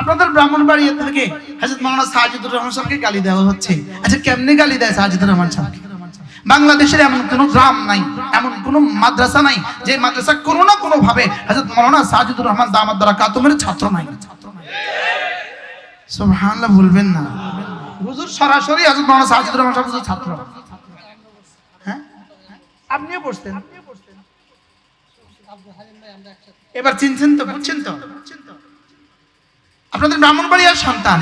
আপনাদের ব্রাহ্মণবাড়িয়া থেকে হাজরত মাওলানা সাজিদুর রহমান সাহেবকে গালি দেওয়া হচ্ছে। আচ্ছা কেমনে গালি দেয় সাজিদুর রহমান সাহেবকে? বাংলাদেশের এমন কোনো গ্রাম নাই, এমন কোনো মাদ্রাসা নাই, যে মাদ্রাসা কোনো না কোনো ভাবে হাজরত মাওলানা সাজিদুর রহমান দামাত দ্বারা কাতমের ছাত্র নাই। সুবহানাল্লাহ বলবেন না। হুজুর সরাসরি হাজরত মাওলানা সাজিদুর রহমান সাহেব হুজুর ছাত্র। হ্যাঁ? আপনিও পড়তেন এবার চিনছেন তো, বুঝছেন তো? আপনাদের ব্রাহ্মণবাড়িয়ার সন্তান।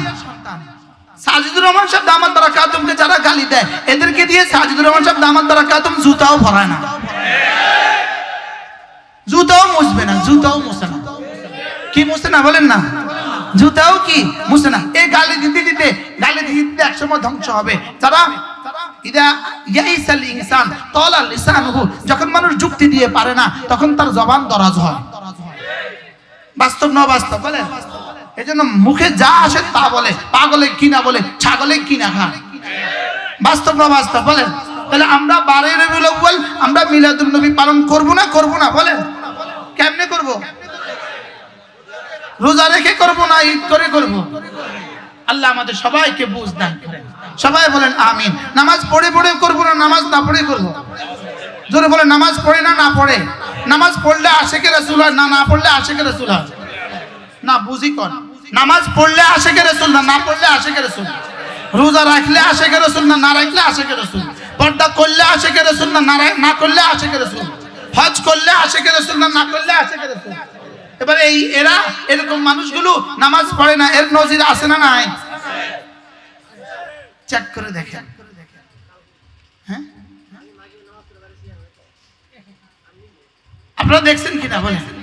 সাজিদুর রহমান সাহেব দামাত দ্বারা কাতমকে যারা গালি দেয়, এদেরকে দিয়ে সাজিদুর রহমান সাহেব দামাত দ্বারা কাতম জুতাও ভরায় না। জুতাও মুছবে না, জুতাও মুছে না। কি মুছে না বলেন না? জুতাও কি মুছে না? এই গালি দিতে দিতে, গালি দিতে দিতে একসময় ধ্বংস হবে। যারা ইনসান যখন মানুষ যুক্তি দিয়ে পারে না, তখন তার জবান দরাজ হয়। বাস্তব না বাস্তব বলেন? এই জন্য মুখে যা আসে তা বলে, পাগলে কিনা বলে, ছাগলে কিনা খায়। বাস্তব না বাস্তব বলেন তাহলে আমরা বারে রবিউল আউয়াল, আমরা মিলাদুল নবী পালন করব না করব না বলেন কেমনে করব? রোজা রেখে করব না, ঈদ করে করব? আল্লাহ আমাদের সবাইকে বুঝ দান করেন। সবাই বলেন, আমিন। নামাজ পড়ে পড়ে করব না, নামাজ না পড়ে করব? জোরে বলে, নামাজ পড়ে না না পড়ে? নামাজ পড়লে আশেকে রাসূল হয়, না না পড়লে আশেকে রাসূল হয়? না, বুঝি কর নামাজ পড়লে আশেকে রাসূল না না পড়লে আশেকে রাসূল? রোজা রাখলে আশেকে রাসূল না না রাখলে আশেকে রাসূল? পর্দা করলে আশেকে রাসূল না না করলে আশেকে রাসূল? হজ করলে আশেকে রাসূল না না করলে আশেকে রাসূল? এবারে এই, এরা এরকম মানুষগুলো নামাজ পড়ে না, এর নজির আছে না নাই? চেক করে দেখেন। হ্যাঁ? আপনারা দেখছেন কিনা বলেন।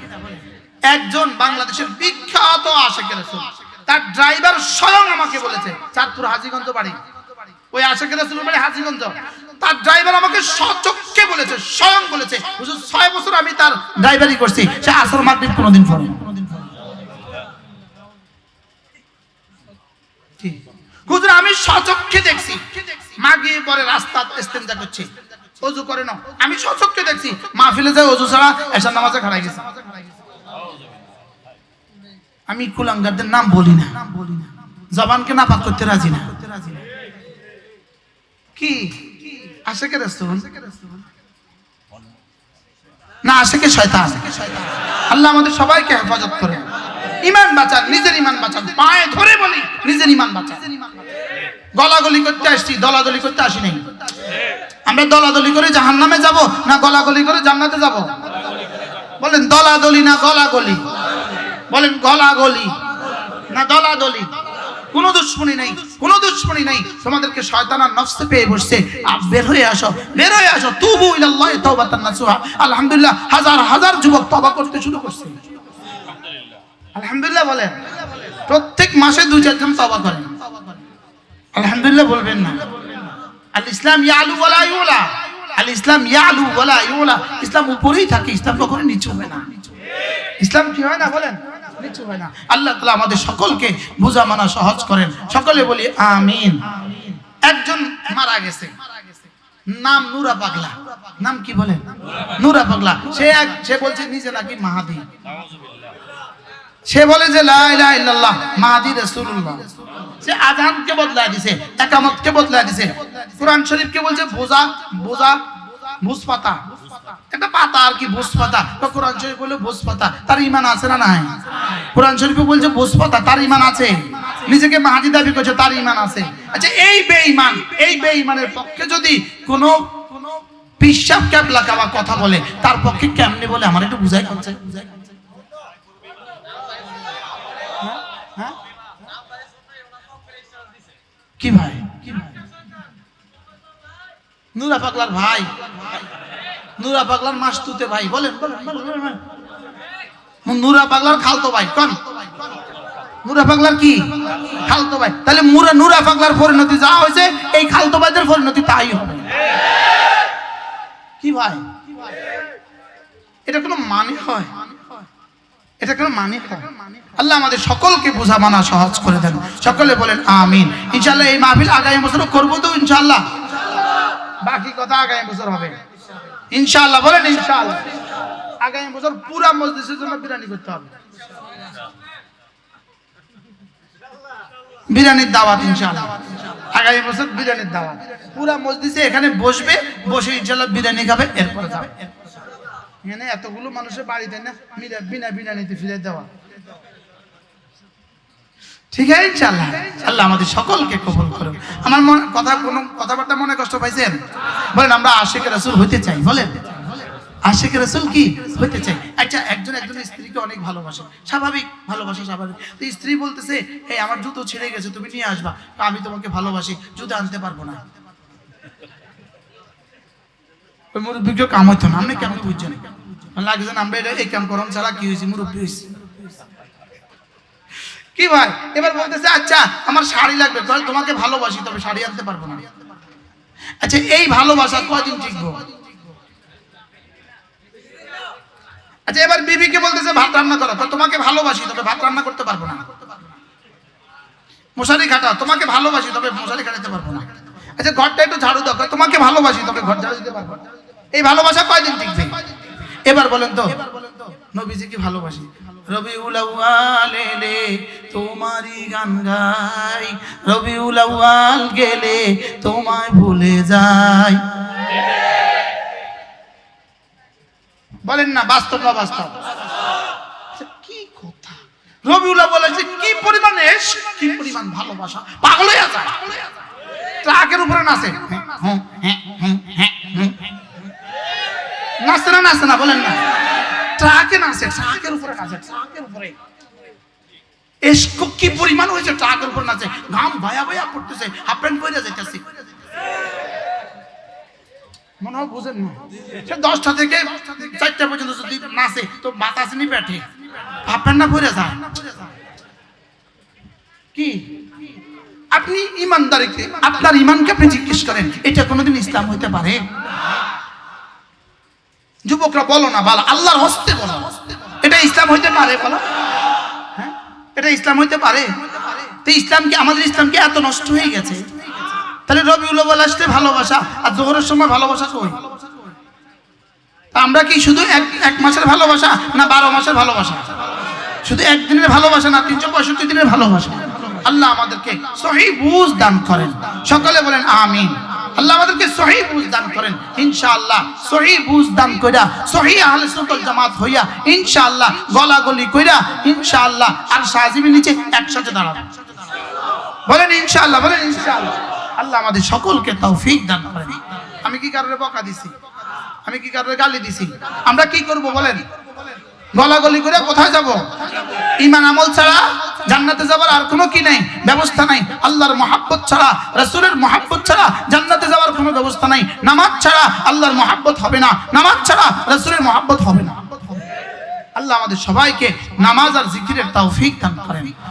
একজন বাংলাদেশের বিখ্যাত আশেকের রাসূল। তার ড্রাইভার স্বয়ং আমাকে বলেছে, চাঁদপুর হাজিগঞ্জ বাড়ি। ওই আশেকের রাসূল বাড়ি হাজিগঞ্জ। তার ড্রাইভার আমাকে সচক্ষে বলেছে, স্বয়ং বলেছে, হুজুর, ছয় বছর আমি তার ড্রাইভারি করছি, সে আসর মাগরিব কোনোদিন পড়ে হুজুর, আমি সচক্ষে দেখছি মাগি পরে রাস্তা ইস্তেঞ্জা করছে। অজু করে না আমি সচক্ষে দেখছি, মাহফিলে যায় অজু ছাড়া এসার নামাজে খাড়াই গেছে। আমি কুলাঙ্গারদের নাম বলি না। জবানকে না পাক করতে রাজি না। কি? আশেকে রাসূল? না আশেকে শয়তান। আল্লাহ আমাদের সবাইকে হেফাজত করে ইমান বাঁচান, নিজের ইমান বাঁচান, পায়ে ধরে বলি, নিজের ইমান বাঁচান। গলাগলি করতে আসছি, দলাদলি করতে আসি নাই। আমরা দলাদলি করে জাহান্নামে যাব না গলাগলি করে জান্নাতে যাব? বলেন, দলাদলি না গলাগলি। বলেন গলা গলি না, দলাদলি। কোনো দুশ্মনী নেই, কোনো দুশ্মনী নেই। তোমাদেরকে শয়তানার নফসে পেয়ে বসছে। বের হয়ে আসো, বের হয়ে আসো। তুবু ইলাল্লাহি তাওবাতান নাসুহা। আলহামদুলিল্লাহ, হাজার হাজার যুবক তওবা করতে শুরু করছে। আলহামদুলিল্লাহ বলেন। প্রত্যেক মাসে দুই চারজন তওবা করেন। আলহামদুলিল্লাহ বলবেন না। আল ইসলাম ইয়ালু ওয়ালা ইউলা। আল ইসলাম ইয়ালু ওয়ালা ইউলা। ইসলাম উপরেই থাকে, ইসলাম কখনো নিচু হবে না। ইসলাম কি হয় না বলেন? নিচু হয় না। আল্লাহ তাআলা আমাদের সকলকে বোঝা মানা সহজ করেন। সকলে বলি, আমিন। একজন মারা গেছে। নাম নুরা পাগলা। নাম কি বলেন? নুরা পাগলা। সে এক সে বলছে, নিজে নাকি মাহাদি। সে বলে যে, লা ইলাহা ইল্লাল্লাহ, মাহাদি রাসূলুল্লাহ। সে আজানকে বদলা দিছে, একামতকে বদলা দিছে। কোরআন শরীফকে বলছে, বোঝা বোঝা বুঝ পাতা একটা পাতা আর কি পাতা? তো কোরআন শরীফ বলে পাতা। তার ইমান আছে না নাই? কোরআন বলছে পাতা, তার ইমান আছে। নিজেকে মাহাদি দাবি করছে, তার ইমান আছে। আচ্ছা এই বেঈমান, এই বেঈমানের পক্ষে যদি কোনো পিসাব কথা বলে, তার পক্ষে কেমনে বলে? আমার একটু বুঝাই হ্যাঁ কি ভাই? কি ভাই? নুরা পাগলার ভাই। নুরা পাগলার মাসতুতে ভাই, বলেন। নুরা পাগলার খালতো ভাই, কোন। নুরা পাগলার কি? খালতো ভাই। তাহলে মুরা নুরা পাগলার পরিণতি যা হয়েছে, এই খালতো ভাইদের পরিণতি তাই হবে। কি ভাই? এটা কোনো মানে হয়? এটা কোনো মানে আল্লাহ আমাদের সকলকে বোঝা মানা সহজ করে দেন। সকলে বলেন, আমিন। ইনশাল্লাহ এই মাহফিল আগামী বছর করব তো ইনশাল্লাহ বাকি কথা আগামী বছর হবে। ইনশাল্লাহ বলেন ইনশাল্লাহ আগামী বছর পুরা মসজিদের জন্য বিরিয়ানি করতে হবে। বিরিয়ানির দাওয়াত, ইনশাআল্লাহ। আগামী বছর বিরিয়ানির দাওয়াত। পুরা মসজিদে এখানে বসবে, বসে ইনশাআল্লাহ বিরিয়ানি খাবে, এরপরে যাবে এখানে এতগুলো মানুষের বাড়িতে না বিনা বিরিয়ানিতে ফিরে দেওয়া। ঠিক আছে ইনশাআল্লাহ আল্লাহ আমাদের সকলকে কবুল করুন আমার মনে কথা কোনো কথাবার্তা মনে কষ্ট পাইছেন? বলেন, আমরা আশেখ রাসূল হইতে চাই, বলেন। আশেখ রাসূল কি? হতে চাই। আচ্ছা একজন একজনের স্ত্রীকে অনেক ভালোবাসে। স্বাভাবিক ভালোবাসা, স্বাভাবিক। তো স্ত্রী বলতেছে, এই, আমার জুতো ছিঁড়ে গেছে, তুমি নিয়ে আসবা। আমি তোমাকে ভালোবাসি, জুতো আনতে পারব না। ওই কাম হইতো না। আপনি কেন বুঝছেন? লাগছেন আমরা এটা এই কাম করম ছাড়া কি হয়েছে মুরব্বী হয়েছে কি ভাই? এবার বলতেছে আচ্ছা আমার শাড়ি লাগবে। তাহলে তোমাকে ভালোবাসি, তবে শাড়ি আনতে পারব না। আচ্ছা এই ভালোবাসা কয়দিন টিকবো? আচ্ছা এবার বিবিকে বলতেছে, ভাত রান্না করো। তোমাকে ভালোবাসি, তবে ভাত রান্না করতে পারব না। মশারি খাটা তোমাকে ভালোবাসি, তবে মশারি খাটাতে পারব না। আচ্ছা ঘরটা একটু ঝাড়ু দাও তোমাকে ভালোবাসি, তবে ঘর ঝাড়ু দিতে পারব এই ভালোবাসা কয়দিন টিকবে? এবার বলেন তো নবীজিকে ভালোবাসি? রবিউল আউয়াল এলে তোমারই গান গাই। রবিউল আউয়াল গেলে তোমায় ভুলে যাই। বলেন না বাস্তব না বাস্তব? কি কথা? রবিউল্লাহ বলেছে কি পরিমাণ এশক, কি পরিমাণ ভালোবাসা? পাগল হয়ে যায় ট্রাকের উপরে নাচে। হ্যাঁ, হ্যাঁ, হ্যাঁ। নাচে না নাচে না বলেন না। ট্রাকে নাচে ট্রাকের উপরে নাচে ট্রাকের উপরে। কি পরিমাণ হয়েছে, ট্রাকের উপর নাচে ঘাম পড়তেছে, হাফ প্যান্ট পরে মনে হয় বুঝেন না। সে দশটা থেকে চারটা পর্যন্ত যদি নাচে, তো বাতাস নি হাফ প্যান্ট না পরে যায়। কি? আপনি ইমানদারিকে, আপনার ইমানকে আপনি জিজ্ঞেস করেন, এটা কোনোদিন ইসলাম হইতে পারে? যুবকরা বলো না ভালো আল্লাহর হস্তে বলো। এটা ইসলাম হইতে পারে, বলো। হ্যাঁ? এটা ইসলাম হইতে পারে। তো ইসলাম কি আমাদের ইসলাম কি এত নষ্ট হয়ে গেছে। তাহলে রবিউল আউয়াল আসতে ভালোবাসা, আর জোহরের সময় ভালোবাসা কই? আমরা কি শুধু এক এক মাসের ভালোবাসা, না বারো মাসের ভালোবাসা? শুধু একদিনের ভালোবাসা, না তিনশো পঁয়ষট্টি দিনের ভালোবাসা? আল্লাহ আমাদেরকে সহি বুঝ দান করেন। সকলে বলেন, আমিন। আল্লাহ আমাদেরকে সহি বুঝ দান করেন। ইনশাআল্লাহ সহি বুঝ দান কইরা, সহি আহলে সুন্নাত জামাত হইয়া ইনশাআল্লাহ গলাগলি কইরা, ইনশাআল্লাহ আর সাজিবি নিচে একসাথে দাঁড়াবো। বলেন ইনশাআল্লাহ বলেন ইনশাআল্লাহ। আল্লাহ আমাদের সকলকে তৌফিক দান করেন। আমি কি কারণে বকা দিছি? আমি কি কারণে গালি দিছি? আমরা কি করব বলেন? গলাগলি করে কোথায় যাব? ইমান আমল ছাড়া জান্নাতে যাবার আর কোনো কি নাই, ব্যবস্থা নাই। আল্লাহর মহাব্বত ছাড়া, রাসূলের মহাব্বত ছাড়া জান্নাতে যাওয়ার কোনো ব্যবস্থা নাই। নামাজ ছাড়া আল্লাহর মহাব্বত হবে না। নামাজ ছাড়া রাসূলের মহাব্বত হবে না। আল্লাহ আমাদের সবাইকে নামাজ আর জিকিরের তৌফিক দান করেন।